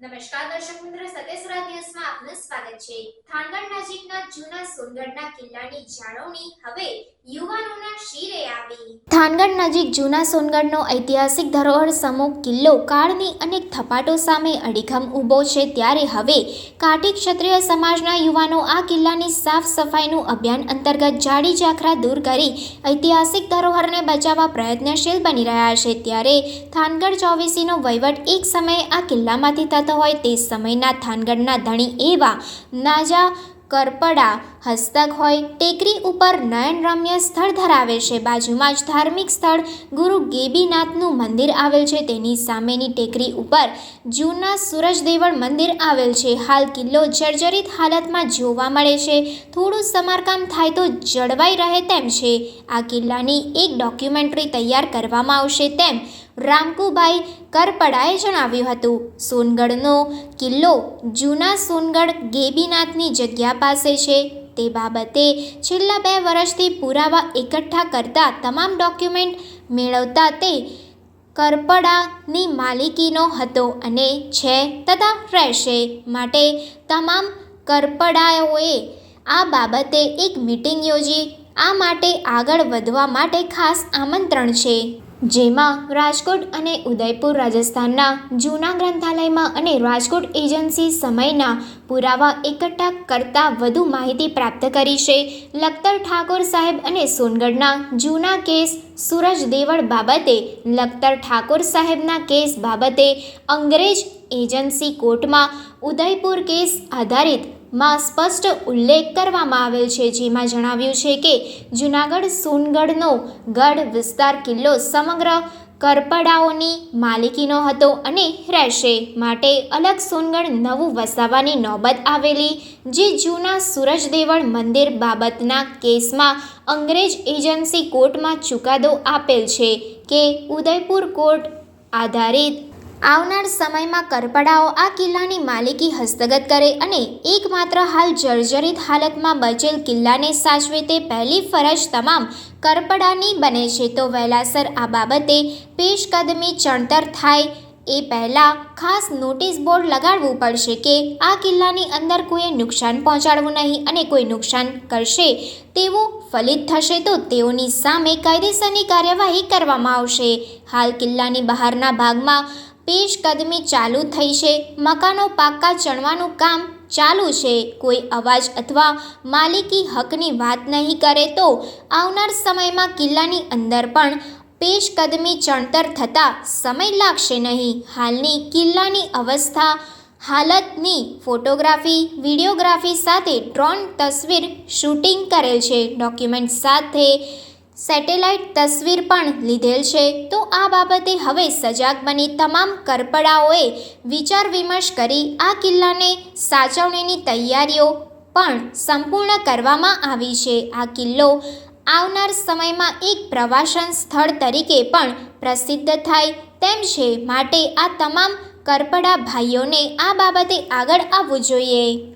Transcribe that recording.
નમસ્કાર દર્શક મિત્રો સતેસરા ન્યૂઝમાં આપનું સ્વાગત છે. થાનગઢ નજીકના જૂના સોનગઢના કિલ્લાની જાળવણી હવે યુવાનોના શિરે આવી. થાનગઢ નજીક જૂના સોનગઢનો ઐતિહાસિક ધરોહર સમૂહ કિલ્લો કાળની અનેક થપાટો સામે અડીખમ ઊભો છે. ત્યારે હવે કાઠી ક્ષત્રિય સમાજના યુવાનો આ કિલ્લાની સાફ સફાઈનું અભિયાન અંતર્ગત જાડી જાખરા દૂર કરી ઐતિહાસિક ધરોહરને બચાવવા પ્રયત્નશીલ બની રહ્યા છે. ત્યારે થાનગઢ ચોવીસીનો વહીવટ એક સમયે આ કિલ્લામાંથી થતો હોય તે સમયના થાનગઢના ધણી એવા નાજા કરપડા હસ્તક હોય, ટેકરી ઉપર નયનરમ્ય સ્થળ ધરાવે છે. બાજુમાં જ ધાર્મિક સ્થળ, ગુરુ ગેબીનાથનું મંદિર આવેલ છે. તેની સામેની ટેકરી ઉપર જૂના સૂરજદેવળ મંદિર આવેલ છે. હાલ કિલ્લો જર્જરિત હાલતમાં જોવા મળે છે. થોડું સમારકામ થાય તો જળવાઈ રહે તેમ છે. આ કિલ્લાની એક ડોક્યુમેન્ટરી તૈયાર કરવામાં આવશે તેમ રામકુભાઈ કરપડાએ જણાવ્યું હતું. સોનગઢનો કિલ્લો જૂના સોનગઢ ગેબીનાથની જગ્યા પાસે છે. તે બાબતે છેલ્લા બે વર્ષથી પુરાવા એકઠા કરતા તમામ ડોક્યુમેન્ટ મેળવતા તે કરપડાની માલિકીનો હતો અને છે તથા રહેશે માટે તમામ કરપડાઓએ આ બાબતે એક મિટિંગ યોજી, આ માટે આગળ વધવા માટે ખાસ આમંત્રણ છે. જેમાં રાજકોટ અને ઉદયપુર રાજસ્થાનના જૂના ગ્રંથાલયમાં અને રાજકોટ એજન્સી સમયના પુરાવા એકઠા કરતાં વધુ માહિતી પ્રાપ્ત કરી છે. લખતર ઠાકોર સાહેબ અને સોનગઢના જૂના કેસ સૂરજ દેવળ બાબતે લખતર ઠાકોર સાહેબના કેસ બાબતે અંગ્રેજ એજન્સી કોર્ટમાં ઉદયપુર કેસ આધારિત માં સ્પષ્ટ ઉલ્લેખ કરવામાં આવેલ છે, જેમાં જણાવ્યું છે કે જૂનાગઢ સોનગઢનો ગઢ વિસ્તાર કિલ્લો સમગ્ર કરપડાઓની માલિકીનો હતો અને રહેશે. માટે અલગ સોનગઢ નવું વસાવવાની નોબત આવેલી, જે જૂના સૂરજદેવળ મંદિર બાબતના કેસમાં અંગ્રેજ એજન્સી કોર્ટમાં ચુકાદો આપેલ છે કે ઉદયપુર કોર્ટ આધારિત આવનાર સમયમાં કરપડાઓ આ કિલ્લાની માલિકી હસ્તગત કરે અને એકમાત્ર હાલ જર્જરિત હાલતમાં બચેલ કિલ્લાને સાચવે તે પહેલી ફરજ તમામ કરપડાની બને છે. તો વહેલાસર આ બાબતે પેશકદમી ચણતર થાય એ પહેલાં ખાસ નોટિસ બોર્ડ લગાડવું પડશે કે આ કિલ્લાની અંદર કોઈએ નુકસાન પહોંચાડવું નહીં અને કોઈ નુકસાન કરશે તેવું ફલિત થશે તો તેઓની સામે કાયદેસરની કાર્યવાહી કરવામાં આવશે. હાલ કિલ્લાની બહારના ભાગમાં પેશકદમી ચાલુ થઈ છે. મકાનો પાક્કા ચણવાનું કામ ચાલુ છે. કોઈ અવાજ અથવા માલિકી હકની વાત નહીં કરે તો આવનાર સમયમાં કિલ્લાની અંદર પણ પેશકદમી ચણતર થતાં સમય લાગશે નહીં. હાલની કિલ્લાની અવસ્થા, હાલતની ફોટોગ્રાફી, વિડીયોગ્રાફી સાથે ડ્રોન તસવીર શૂટિંગ કરેલ છે. ડોક્યુમેન્ટ સાથે સેટેલાઇટ તસવીર પણ લીધેલ છે. તો આ બાબતે હવે સજાગ બની તમામ કરપડાઓએ વિચાર વિમર્શ કરી આ કિલ્લાને સાચવણીની તૈયારીઓ પણ સંપૂર્ણ કરવામાં આવી છે. આ કિલ્લો આવનાર સમયમાં એક પ્રવાસન સ્થળ તરીકે પણ પ્રસિદ્ધ થાય તેમ છે. માટે આ તમામ કરપડા ભાઈઓને આ બાબતે આગળ આવવું જોઈએ.